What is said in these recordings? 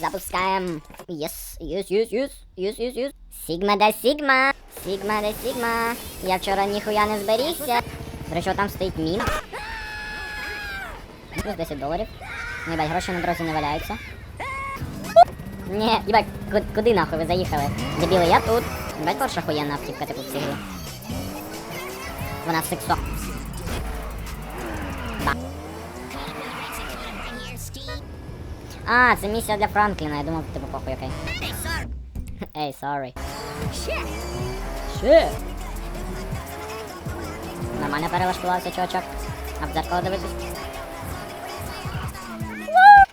Запускаем. Єс, єс, єс, єс, єс, єс, єс. Сігма де Сігма. Сігма де Сігма. Я вчора ніхуя не зберігся. До там стоїть міна. Плюс 10 доларів. Їбать, гроші на дорозі не валяються. Ні, їбать, куди нахуй ви заїхали? Дебіли, я тут. Їбать, Порша охуєнна автівка, типу, в цій грі. Вона сексуальна. А, це місія для Франкліна, я думав, типу, похуй, окей. Ей, sorry. Shit. Нормально перелаштувався, чувачок. А в дзеркало дивитись?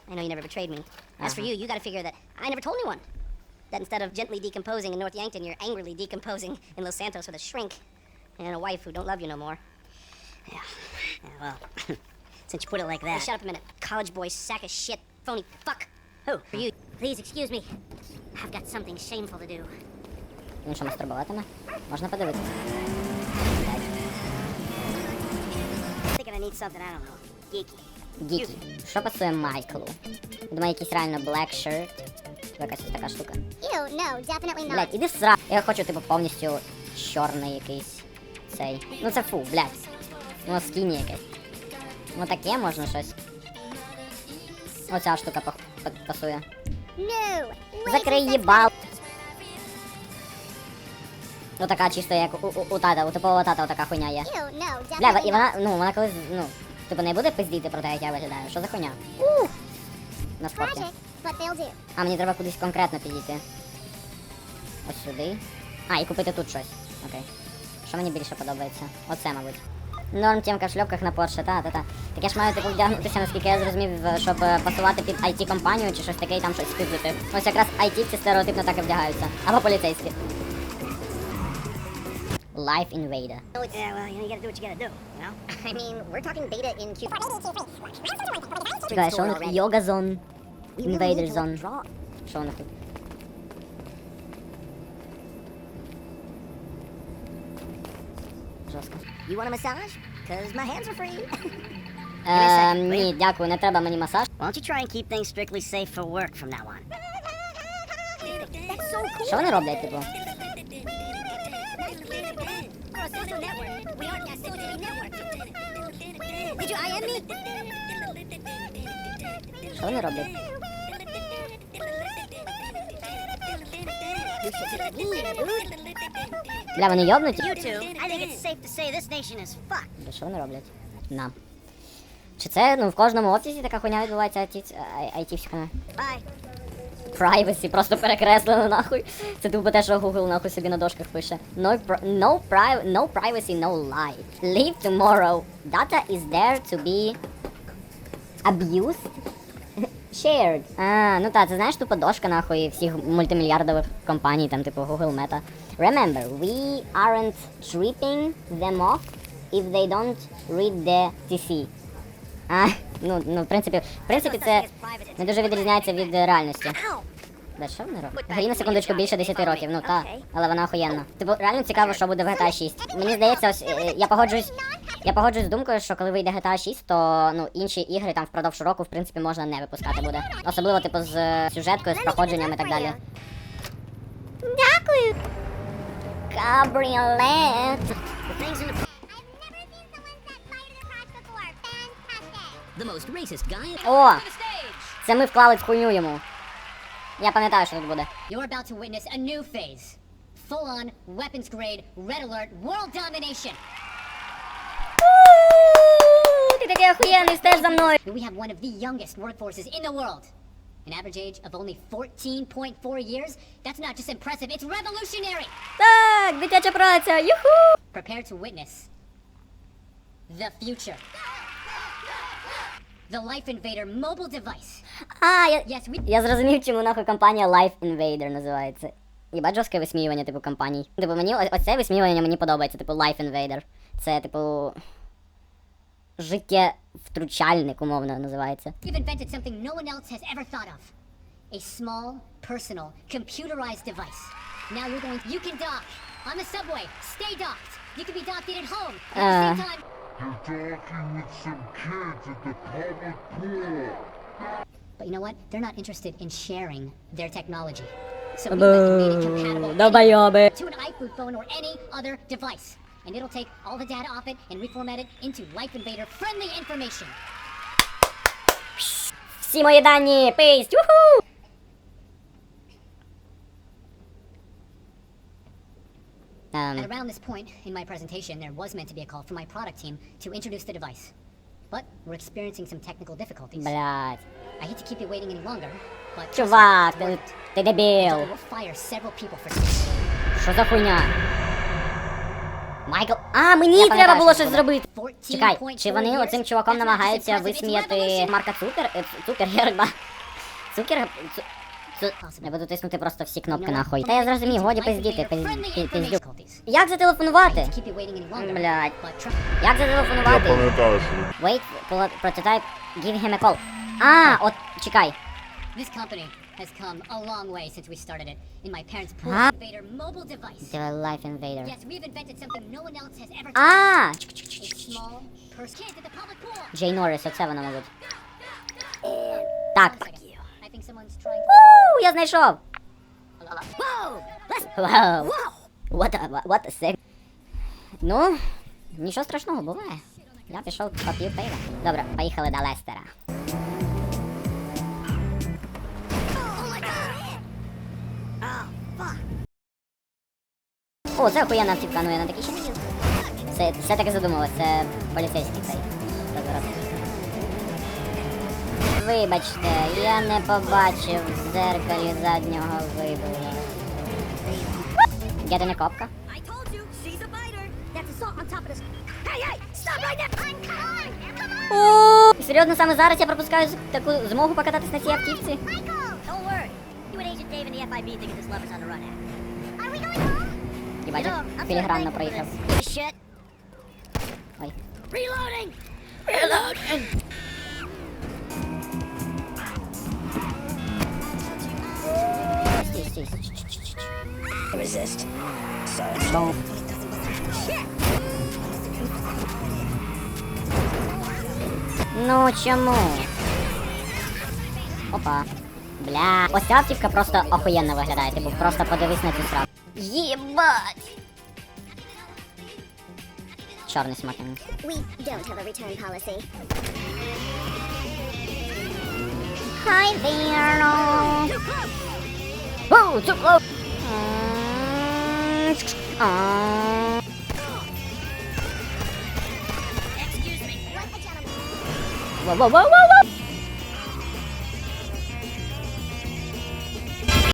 I know you never betrayed me. As for Uh-huh. you, you gotta figure that I never told anyone. That instead of gently decomposing in North Yankton, you're angrily decomposing in Los Santos with a shrink and a wife who don't love you no more. Yeah. Yeah, well, since you put it like that. shut up a minute. College boy, sack of shit, phony fuck. Who? For you. Please excuse me. I've got something shameful to do. Він що мастурбуватиме? Можна подивитися. Thinking I need something, I don't know. Geeky. Гікі. Що пасує Майклу? Думаю, якийсь реально black shirt. Якась ось така штука. Ew, no, definitely Блять, іди в сра. Я хочу, типу, повністю чорний якийсь цей. Ну це фу, блять. Ну скіні якесь. Ну таке можна щось. Оця штука пох- па- пасує. Закрий їбал. Ну така чисто як у, у, у тата, у типового тата така хуйня є. Бля, і вона, ну, вона колись, ну, типу не буде пиздіти про те, як я виглядаю. Що за хуйня? На спорті. А, мені треба кудись конкретно підійти. Ось сюди. А, і купити тут щось. Окей. Що мені більше подобається? Оце, мабуть. Норм тємка в шльопках на Порше, та, та, та. Так я ж маю типу вдягнутися, наскільки я зрозумів, щоб е, пасувати під IT-компанію чи щось таке і там щось спіздити. Ось якраз IT-ці стереотипно так і вдягаються. Або поліцейські. Life Invader. Yeah, well, you know, you gotta do what you gotta do, you know? I mean, we're talking beta in Q. Чекай, що у них? Йога зон. Invader зон. Що у них тут? Жорстко. You want a massage? Because my hands are free. Е, ні, дякую, не треба мені масаж. Why don't you try and keep things strictly safe for work from now on? That's so cool. Що вони роблять, типу? We're a social network. We aren't a social network. Did you IM me? Що вони роблять? You should be me, dude. Бля, вони йобнуті? Бля, що вони роблять? На. Чи це, ну, в кожному офісі така хуйня відбувається айті- ай- Privacy, просто перекреслено нахуй. Це тупо те, що Google нахуй собі на дошках пише. No, no, pri- no privacy, no life. Leave tomorrow. Data is there to be abused. Shared. А, ну так, це знаєш тупо дошка нахуй всіх мультимільярдових компаній, там типу Google Meta. Remember, we aren't tripping them off if they don't read the TC. А, ну, ну, в принципі, в принципі, це не дуже відрізняється від реальності. Бля, що вони роблять? Грі на секундочку більше 10 років, ну та, але вона охуєнна. Типу, реально цікаво, що буде в GTA 6. Мені здається, ось е, я погоджуюсь. Я погоджуюсь з думкою, що коли вийде GTA 6, то ну інші ігри там впродовж року, в принципі, можна не випускати буде. Особливо, типу, з е, сюжеткою, з проходженням і так далі. Дякую. Кабріолет. О! Це ми вклали в хуйню йому. Я пам'ятаю, що тут буде. You're about to witness a new phase. Full on, weapons grade, red alert, world domination. We have one of the youngest workforces in the world. An average age of only 14.4 years? That's not just impressive, it's revolutionary! Так, дитяча праця, юху! Prepare to witness the future. The Life Invader mobile device. А, я, Yes, we я зрозумів, чому нахуй компанія Life Invader називається. Єбать жорстке висміювання, типу, компаній. Типу, мені о- оце висміювання мені подобається, типу, Life Invader. Це, типу. Життя втручальник, умовно називається. You've invented something no one else has ever thought of. A small, personal, computerized device. Now you're going you can dock on the subway. Stay docked. You can be docked in at home. At the same Uh. time, You're talking with some kids at the public pool. But you know what? They're not interested in sharing their technology. So we let them make it compatible Долбоёбы. to an iFood phone or any other device. And it'll take all the data off it and reformat it into Life Invader friendly information. Всі мої дані, писть, уху! At Ем, around this point in my presentation, there was meant to be a call from my product team to introduce the device. But we're experiencing some technical difficulties. блядь. I hate to keep you waiting any longer, but trust me, Чувак, it ти, worked. ти дебіл. We'll fire several people for this. Що за хуйня? Майкл. А, мені Я треба було щось зробити. Чекай, чи вони оцим чуваком намагаються висміяти. Марка Цукер? е, Ц- Цукергерга? Цукер... Цу... Цу... Я буду тиснути просто всі кнопки нахуй. Та я зрозумів, годі пиздіти, пизд- пи- пиздюк. Як зателефонувати? Блядь. try- Як Я зателефонувати? пам'ятаю, що Wait, prototype, give him a call. А, от, чекай. This company has come a long way since we started it in my parents' pool Huh? invader mobile device. The Life Invader. Yes, we've invented something no one else has ever done. А, A small person kid at the public pool. Джей Норріс, оце вона, мабуть. Так. One second. I think someone's trying. У, я знайшов. Вау. What a, what a sick. Ну, нічого страшного буває. Я пішов попів пива. Добре, поїхали до Лестера. О, це охуєнна автівка, ну я на такій ще не їздив. Це все таки задумалось, це поліцейський цей. Вибачте, я не побачив в зеркалі заднього виду. Я не копка? Серйозно, саме зараз я пропускаю таку змогу покататись на цій автівці? Michael! Don't worry. You and Agent Dave and the FIB think this lover's on the run at. Are we going home? Як so філігранно проїхав. Ой. Reloading! Reloading! Стій, стій. Resist. Бум. Ну чому? Опа. Бля. Ось ця автівка просто охуєнно виглядає. Типу, просто подивись на цю сраку. Єбать! Чорний смокінг. We don't have a return policy. Hi there. Whoa, too close. Mm, Excuse me. Whoa, whoa, whoa, whoa, whoa.